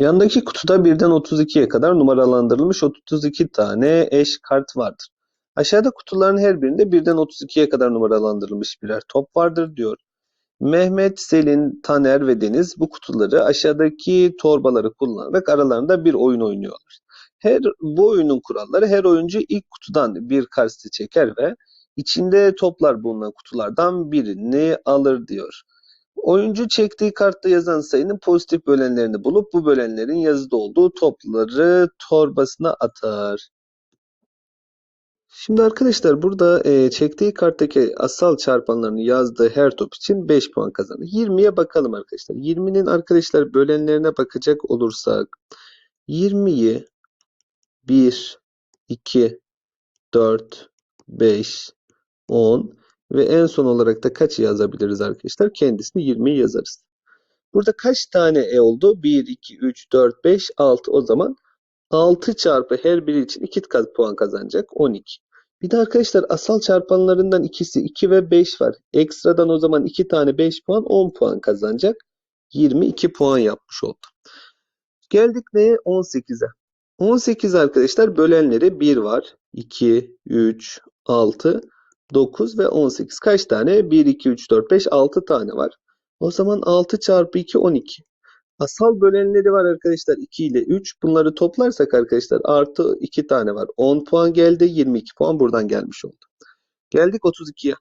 Yandaki kutuda birden 32'ye kadar numaralandırılmış 32 tane eş kart vardır. Aşağıda kutuların her birinde birden 32'ye kadar numaralandırılmış birer top vardır diyor. Mehmet, Selin, Taner ve Deniz bu kutuları aşağıdaki torbaları kullanarak aralarında bir oyun oynuyorlar. Her bu oyunun kuralları her oyuncu ilk kutudan bir kartı çeker ve içinde toplar bulunan kutulardan birini alır diyor. Oyuncu çektiği kartta yazan sayının pozitif bölenlerini bulup bu bölenlerin yazıda olduğu topları torbasına atar. Şimdi arkadaşlar burada e, çektiği karttaki asal çarpanlarını yazdığı her top için 5 puan kazanır. 20'ye bakalım arkadaşlar. 20'nin arkadaşlar bölenlerine bakacak olursak 20'yi 1, 2, 4, 5, 10 ve en son olarak da kaçı yazabiliriz arkadaşlar? Kendisini 20'yi yazarız. Burada kaç tane E oldu? 1, 2, 3, 4, 5, 6. O zaman 6 çarpı her biri için 2 kat puan kazanacak. 12. Bir de arkadaşlar asal çarpanlarından ikisi 2 ve 5 var. Ekstradan o zaman 2 tane 5 puan 10 puan kazanacak. 22 puan yapmış oldu. Geldik neye? 18'e. 18 arkadaşlar bölenleri 1 var. 2, 3, 6, 9 ve 18. Kaç tane? 1, 2, 3, 4, 5, 6 tane var. O zaman 6 çarpı 2 12. Asal bölenleri var arkadaşlar 2 ile 3. Bunları toplarsak arkadaşlar artı 2 tane var. 10 puan geldi. 22 puan buradan gelmiş oldu. Geldik 32'ye.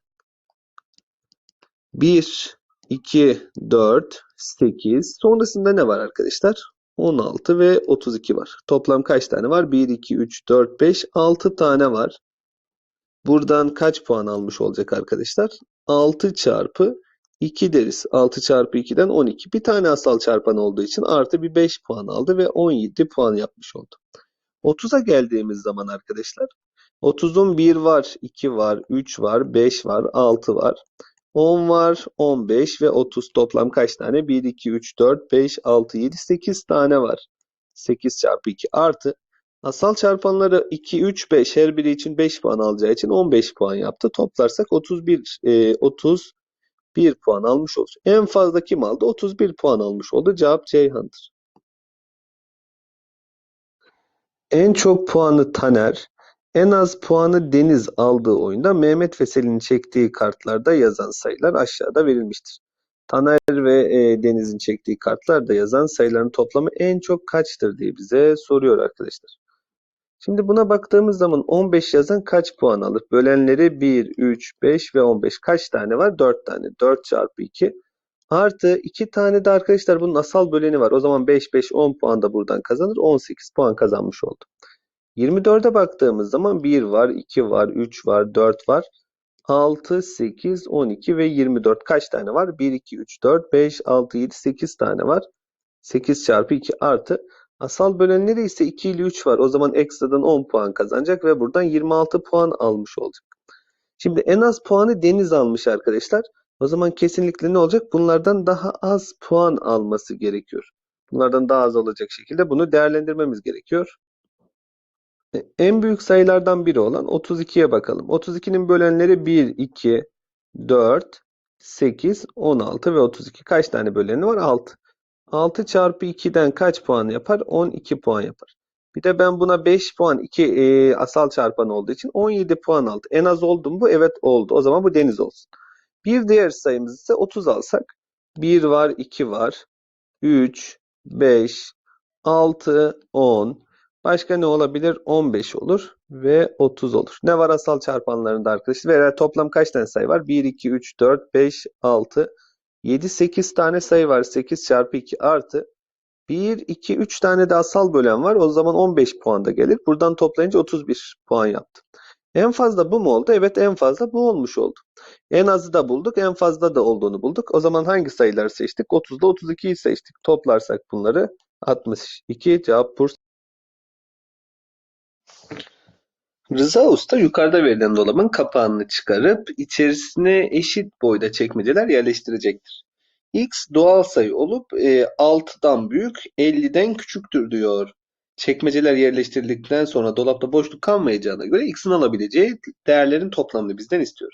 1, 2, 4, 8. Sonrasında ne var arkadaşlar? 16 ve 32 var. Toplam kaç tane var? 1, 2, 3, 4, 5, 6 tane var. Buradan kaç puan almış olacak arkadaşlar? 6 çarpı 2 deriz. 6 çarpı 2'den 12. Bir tane asal çarpan olduğu için artı bir 5 puan aldı ve 17 puan yapmış oldu. 30'a geldiğimiz zaman arkadaşlar 30'un 1 var, 2 var, 3 var, 5 var, 6 var. 10 var, 15 ve 30 toplam kaç tane? 1, 2, 3, 4, 5, 6, 7, 8 tane var. 8 çarpı 2 artı asal çarpanları 2, 3, 5 her biri için 5 puan alacağı için 15 puan yaptı. Toplarsak 31, e, 30 1 puan almış olur. En fazla kim aldı? 31 puan almış oldu. Cevap Ceyhan'dır. En çok puanı Taner, en az puanı Deniz aldığı oyunda Mehmet ve çektiği kartlarda yazan sayılar aşağıda verilmiştir. Taner ve e, Deniz'in çektiği kartlarda yazan sayıların toplamı en çok kaçtır diye bize soruyor arkadaşlar. Şimdi buna baktığımız zaman 15 yazan kaç puan alır? Bölenleri 1, 3, 5 ve 15. Kaç tane var? 4 tane. 4 çarpı 2. Artı 2 tane de arkadaşlar bunun asal böleni var. O zaman 5, 5, 10 puan da buradan kazanır. 18 puan kazanmış oldu. 24'e baktığımız zaman 1 var, 2 var, 3 var, 4 var. 6, 8, 12 ve 24 kaç tane var? 1, 2, 3, 4, 5, 6, 7, 8 tane var. 8 çarpı 2 artı Asal bölenleri ise 2 ile 3 var. O zaman ekstradan 10 puan kazanacak ve buradan 26 puan almış olacak. Şimdi en az puanı Deniz almış arkadaşlar. O zaman kesinlikle ne olacak? Bunlardan daha az puan alması gerekiyor. Bunlardan daha az olacak şekilde bunu değerlendirmemiz gerekiyor. E, en büyük sayılardan biri olan 32'ye bakalım. 32'nin bölenleri 1, 2, 4, 8, 16 ve 32. Kaç tane böleni var? 6. 6 çarpı 2'den kaç puan yapar? 12 puan yapar. Bir de ben buna 5 puan 2 e, asal çarpan olduğu için 17 puan aldı. En az oldu mu bu? Evet oldu. O zaman bu deniz olsun. Bir diğer sayımız ise 30 alsak. 1 var, 2 var, 3, 5, 6, 10. Başka ne olabilir? 15 olur ve 30 olur. Ne var asal çarpanlarında arkadaşlar? Veya toplam kaç tane sayı var? 1, 2, 3, 4, 5, 6, 7, 8 tane sayı var. 8 çarpı 2 artı 1, 2, 3 tane de asal bölen var. O zaman 15 puan da gelir. Buradan toplayınca 31 puan yaptı. En fazla bu mu oldu? Evet en fazla bu olmuş oldu. En azı da bulduk. En fazla da olduğunu bulduk. O zaman hangi sayıları seçtik? 30 ile 32'yi seçtik. Toplarsak bunları 62 cevap Bursa. Rıza Usta yukarıda verilen dolabın kapağını çıkarıp içerisine eşit boyda çekmeceler yerleştirecektir. X doğal sayı olup e, 6'dan büyük 50'den küçüktür diyor. Çekmeceler yerleştirildikten sonra dolapta boşluk kalmayacağına göre X'in alabileceği değerlerin toplamını bizden istiyor.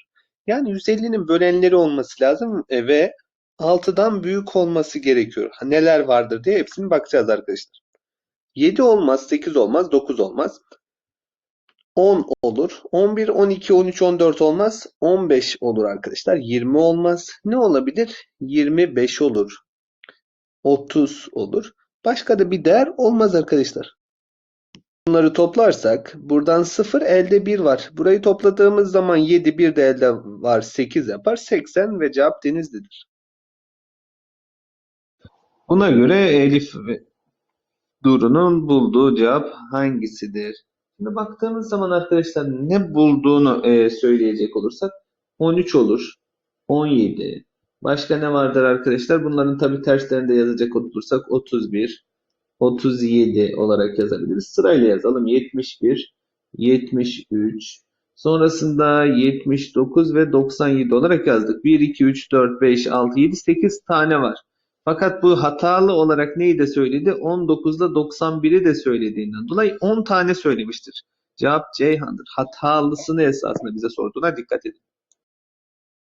Yani 150'nin bölenleri olması lazım e, ve 6'dan büyük olması gerekiyor. Neler vardır diye hepsini bakacağız arkadaşlar. 7 olmaz, 8 olmaz, 9 olmaz. 10 olur. 11, 12, 13, 14 olmaz. 15 olur arkadaşlar. 20 olmaz. Ne olabilir? 25 olur. 30 olur. Başka da bir değer olmaz arkadaşlar. Bunları toplarsak buradan 0 elde 1 var. Burayı topladığımız zaman 7 bir de elde var 8 yapar. 80 ve cevap Denizli'dir. Buna göre Elif Duru'nun bulduğu cevap hangisidir? Şimdi baktığımız zaman arkadaşlar ne bulduğunu e, söyleyecek olursak 13 olur, 17. Başka ne vardır arkadaşlar? Bunların tabi terslerini de yazacak olursak 31, 37 olarak yazabiliriz. Sırayla yazalım. 71, 73, sonrasında 79 ve 97 olarak yazdık. 1, 2, 3, 4, 5, 6, 7, 8 tane var. Fakat bu hatalı olarak neyi de söyledi? 19'da 91'i de söylediğinden dolayı 10 tane söylemiştir. Cevap Ceyhan'dır. Hatalısını esasında bize sorduğuna dikkat edin.